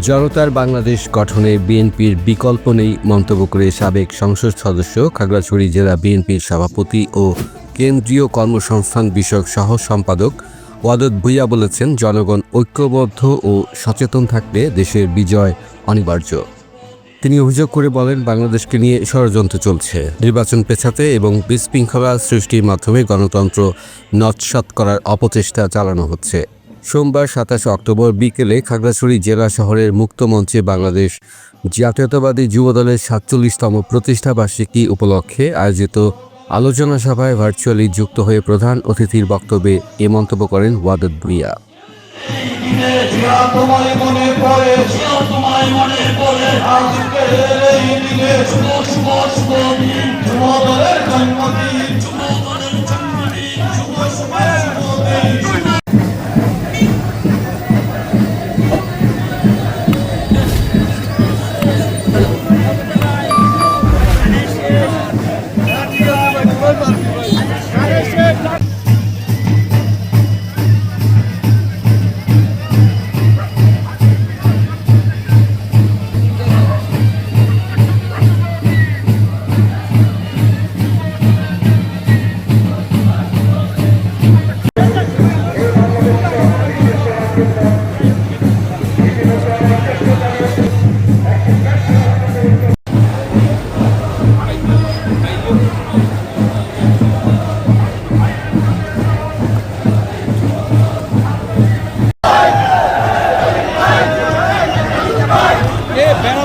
জনতার বাংলাদেশ গঠনে বিএনপির বিকল্প নেই মন্তব্য করে সাবেক সংসদ সদস্য খাগড়াছড়ি জেলা বিএনপির সভাপতি ও কেন্দ্রীয় কর্মসংস্থান বিষয়ক সহ সম্পাদক ওয়াদত ভুইয়া বলেছেন, জনগণ ঐক্যবদ্ধ ও সচেতন থাকলে দেশের বিজয় অনিবার্য। তিনি অভিযোগ করে বলেন, বাংলাদেশকে নিয়ে ষড়যন্ত্র চলছে। নির্বাচন পেছাতে এবং বিশৃঙ্খলা সৃষ্টির মাধ্যমে গণতন্ত্র নৎসাৎ করার অপচেষ্টা চালানো হচ্ছে। সোমবার সাতাশে অক্টোবর বিকেলে খাগড়াছড়ি জেলা শহরের মুক্ত মঞ্চে বাংলাদেশ জাতীয়তাবাদী যুবদলের সাতচল্লিশতম প্রতিষ্ঠাবার্ষিকী উপলক্ষে আয়োজিত আলোচনা সভায় ভার্চুয়ালি যুক্ত হয়ে প্রধান অতিথির বক্তব্যে এ মন্তব্য করেন ওয়াদত ভুইয়া।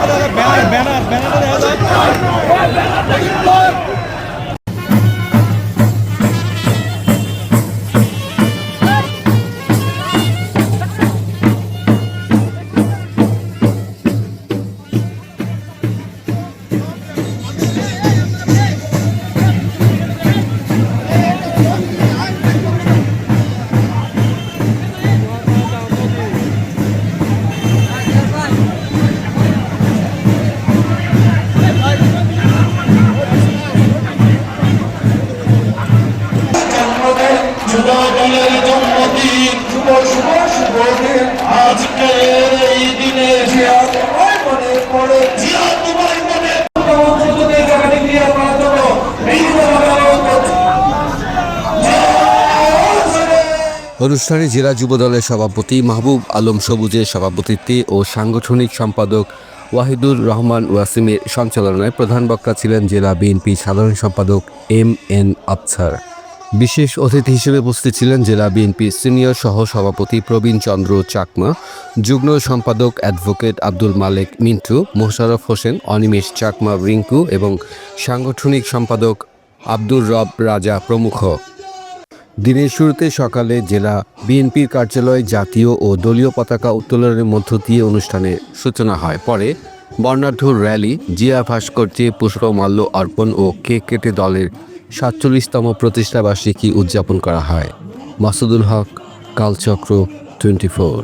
জন্মদিন যুবদলের জন্মদিন। শুভ শুভ শুভ দিন। আজকের এই দিনে জিয়া তোমায় মনে পড়ে জিয়া তোমায় মনে অনুষ্ঠানে জেলা যুবদলের সভাপতি মাহবুব আলম সবুজের সভাপতিত্বে ও সাংগঠনিক সম্পাদক ওয়াহিদুর রহমান ওয়াসিমের সঞ্চালনায় প্রধান বক্তা ছিলেন জেলা বিএনপি সাধারণ সম্পাদক এম এন আফসার বিশেষ অতিথি হিসেবে উপস্থিত ছিলেন জেলা বিএনপি সিনিয়র সহ সভাপতি প্রবীণ চন্দ্র চাকমা, যুগ্ম সম্পাদক অ্যাডভোকেট আব্দুল মালেক মিন্টু, মোশাররফ হোসেন, অনিমেষ চাকমা রিঙ্কু এবং সাংগঠনিক সম্পাদক আব্দুর রব রাজা প্রমুখ। দিনের শুরুতে সকালে জেলা বিএনপির কার্যালয়ে জাতীয় ও দলীয় পতাকা উত্তোলনের মধ্য দিয়ে অনুষ্ঠানের সূচনা হয়। পরে বর্ণাঢ্য র্যালি, জিয়া ভাস্কর্যে পুষ্পমাল্য অর্পণ ও কেক কেটে দলের সাতচল্লিশতম প্রতিষ্ঠাবার্ষিকী উদযাপন করা হয়। Masudul Haque Kalchakra twenty four